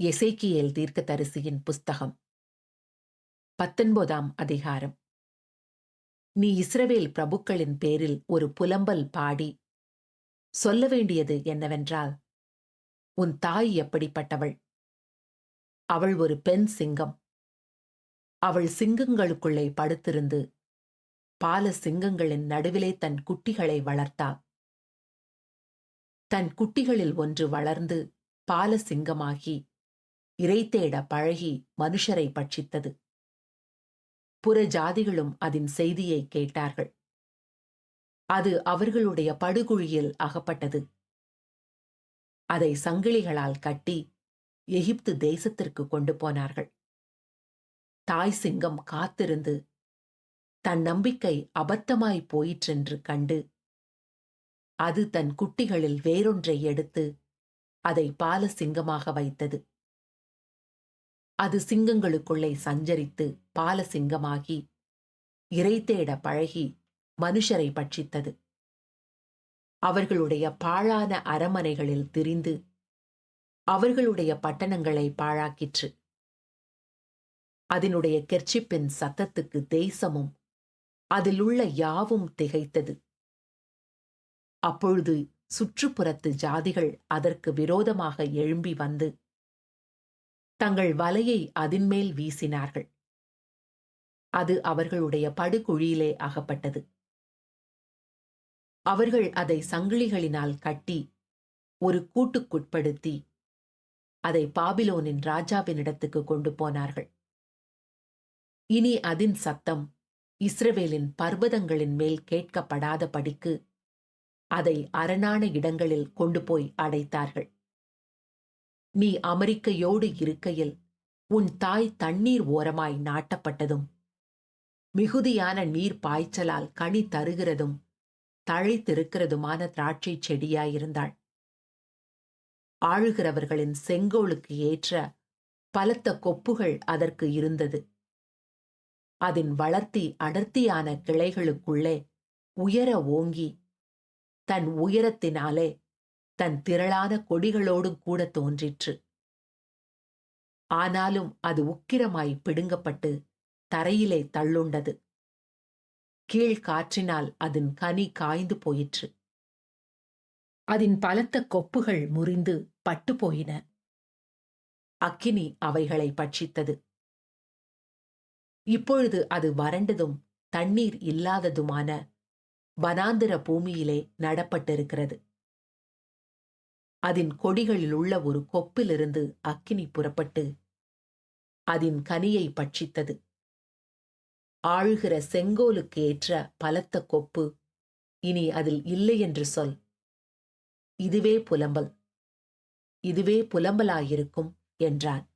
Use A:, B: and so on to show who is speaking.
A: எசேக்கியேல் தீர்க்கதரிசியின் புஸ்தகம். பத்தொன்பதாம் அதிகாரம். நீ இஸ்ரவேல் பிரபுக்களின் பேரில் ஒரு புலம்பல் பாடி. சொல்ல வேண்டியது என்னவென்றால் உன் தாய் எப்படிப்பட்டவள்? அவள் ஒரு பெண் சிங்கம். அவள் சிங்கங்களுக்குள்ளே படுத்திருந்து பால சிங்கங்களின் நடுவிலே தன் குட்டிகளை வளர்த்தாள் தன் குட்டிகளில் ஒன்று வளர்ந்து பால சிங்கமாகி இறைத்தேட பழகி மனுஷரை பட்சித்தது. புற ஜாதிகளும் அதன் செய்தியை கேட்டார்கள். அது அவர்களுடைய படுகுழியில் அகப்பட்டது. அதை சங்கிலிகளால் கட்டி எகிப்து தேசத்திற்கு கொண்டு போனார்கள். தாய் சிங்கம் காத்திருந்து தன் நம்பிக்கை அபத்தமாய் போயிற்றென்று கண்டு அது தன் குட்டிகளில் வேறொன்றை எடுத்து அதை பால சிங்கமாக வைத்தது. அது சிங்கங்களுக்குள்ளே சஞ்சரித்து பால சிங்கமாகி இறை தேட பழகி மனுஷரை பட்சித்தது. அவர்களுடைய பாழான அரமனைகளில் திரிந்து அவர்களுடைய பட்டணங்களை பாழாக்கிற்று. அதனுடைய கெர்ச்சிப்பின் சத்தத்துக்கு தேசமும் அதிலுள்ள யாவும் திகைத்தது. அப்பொழுது சுற்றுப்புறத்து ஜாதிகள் அதற்கு விரோதமாக எழும்பி வந்து தங்கள் வலையை அதின்மேல் வீசினார்கள். அது அவர்களுடைய படுகுழியிலே அகப்பட்டது. அவர்கள் அதை சங்கிலிகளினால் கட்டி ஒரு கூட்டுக்குட்படுத்தி அதை பாபிலோனின் ராஜாவினிடத்துக்கு கொண்டு போனார்கள். இனி அதின் சத்தம் இஸ்ரவேலின் பர்வதங்களின் மேல் கேட்கப்படாத படிக்கு அதை அரணான இடங்களில் கொண்டு போய் அடைத்தார்கள். நீ அமெரிக்கையோடு இருக்கையில் உன் தாய் தண்ணீர் ஓரமாய் நாட்டப்பட்டதும் மிகுதியான நீர் பாய்ச்சலால் கனி தருகிறதும் தழைத்திருக்கிறதுமான திராட்சை செடியாயிருந்தாள். ஆழுகிறவர்களின் செங்கோலுக்கு ஏற்ற பலத்த கொப்புகள் அதற்கு இருந்தது. அதன் வளர்த்தி அடர்த்தியான கிளைகளுக்குள்ளே உயர ஓங்கி தன் உயரத்தினாலே தன் திரளாத கொடிகளோடும் கூட தோன்றிற்று. ஆனாலும் அது உக்கிரமாய் பிடுங்கப்பட்டு தரையிலே தள்ளுண்டது. கீழ் காற்றினால் அதன் கனி காய்ந்து போயிற்று. அதன் பலத்த கொப்புகள் முறிந்து பட்டு போயின. அக்கினி அவைகளை பட்சித்தது. இப்பொழுது அது வறண்டதும் தண்ணீர் இல்லாததுமான வனாந்திர பூமியிலே நடப்பட்டிருக்கிறது. அதன் கொடிகளில் உள்ள ஒரு கொப்பிலிருந்து அக்கினி புறப்பட்டு அதன் கனியை பட்சித்தது. ஆழ்கிற செங்கோலுக்கு ஏற்ற பலத்த கொப்பு இனி அதில் இல்லை என்று சொல். இதுவே புலம்பல். இதுவே புலம்பலாயிருக்கும் என்றான்.